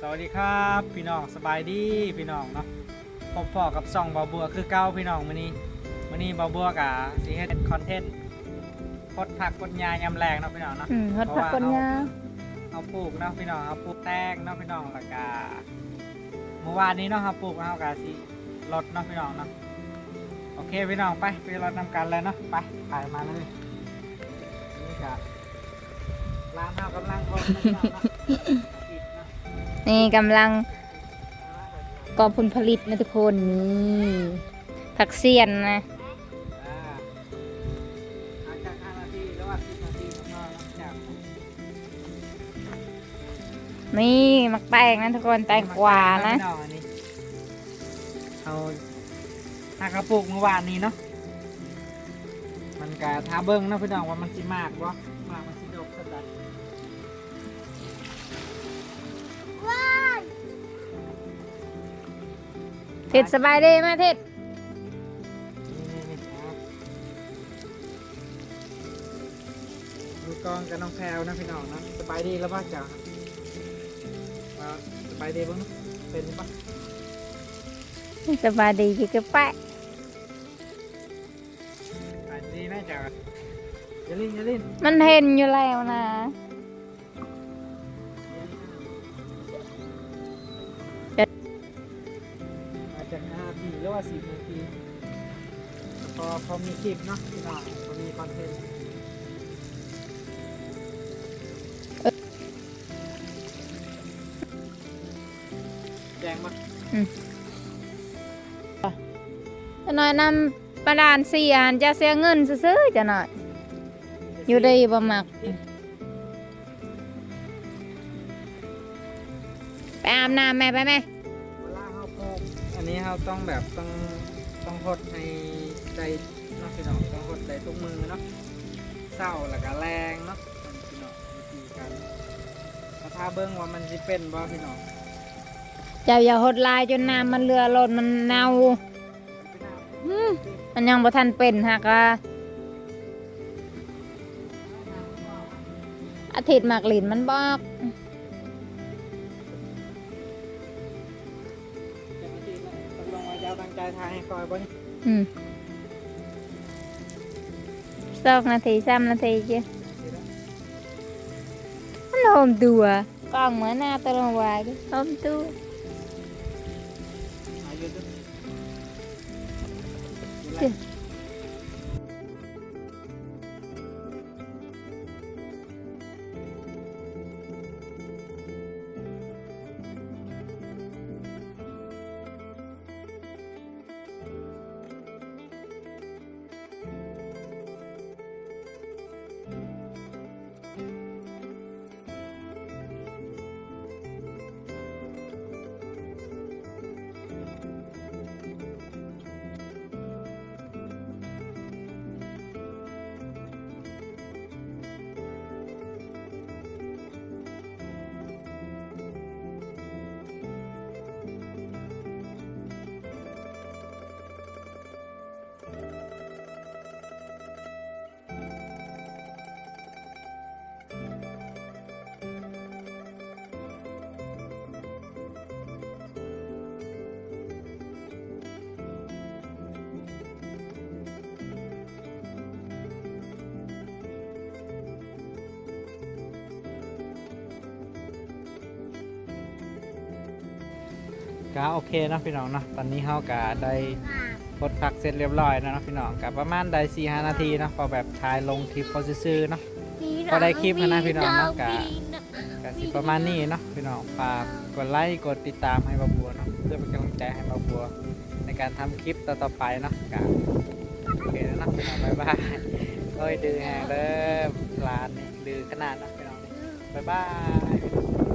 สวัสดีครับ พี่น้องสบายดีพี่น้องเนาะพบพ่อกับซ่องบาบัวคือเก้าพี่น้องมื้อนี้มื้อนี้บาบัวกับสิเฮ็ดคอนเทนต์พดผักพดยายำแรงเนาะพี่น้องเนาะอืมฮอดผักคนงาเอาปลูกเนาะพี่น้องเอาปลูกแตงเนาะพี่น้องแล้วก็เมื่อวานนี้เนาะครับปลูกเอากาสิรดเนาะพี่น้องเนาะโอเคพี่น้องไปไปรดนำกันเลยเนาะไปถ่ายมาเลยนี่ก็ร้านเฮากำลังรดเนาะพี่น้องเนาะอาทิตย์เนี่กำลังกอบผลผลิตนะทุกคนนี่ผักเสียนนะนี่มักแตงนะทุกคนแตงกวานะพี่องอันนี้เอาหากระปุกเมื่อวานนี้เนาะมันกะทาเบิ้งนะพี่น้องว่ามันสิมากบ่มากมันสิดกสัก เท็ดสบายดีไหมเท็ดนี่นี่นี่เอามือกลองกับน้องแพรวนะพี่น้องนะสบายดีแล้วป่ะจ๋าว่าสบายดีบ้างเป็นป่ะสบายดีกี่กระแปะสบายดีแม่จ๋าอย่าลิ้นอย่าลิ้นมันเห็นอยู่แล้วนะ ห้านาทีหรือว่าสิบนาทีพอพอมีคลิปเนาะพี่น้องพอมีคอนเทนต์แจ้งมาจะหน่อยนำประดานสียนจะเสียเงินซื้อจะหน่อย อยู่ได้บ่มักไปอาบน้ำแม่ไปไหม นนี้เขาต้องแบบต้องต้องหดให้ใจเนาะพี่น้องต้องหดใจทุกมือเนาะเศร้าแล้วก็แรงเนาะพี่น้องวิธีการมาถ้าเบิ้งว่ามันจะเป็นบ่พี่น้องเจ้าอย่าหดลายจนน้ำมันเรือล้นมันเน่าพี่น้องอืมมันยังบ่ทันเป็นหากะอาทิตย์หมากหลินมันบอก ว่าจะเอาตั้งใจทายให้คอยบ่ ก็โอเคเนาะพี่น้องเนาะตอนนี้เฮาก็ได้พดผักเสร็จเรียบร้อยแล้วเนาะพี่น้องก็ประมาณได้สี่ห้านาทีเนาะพอแบบถ่ายลงคลิปเขาซื่อๆเนาะพอได้คลิปแล้วนะพี่น้องเนาะกะก็สิประมาณนี้เนาะพี่น้องฝากกดไลค์กดติดตามให้บาบัวเนาะเพื่อเป็นกำลังใจให้บาบัว ในการทำคลิปต่อๆไปเนาะก็โอเคแล้วเนาะพี่น้องบ๊ายบายโอ้ยดื้อแฮงเด้อร้านนี่ดื้อขนาดเนาะพี่น้องนี่บ๊ายบาย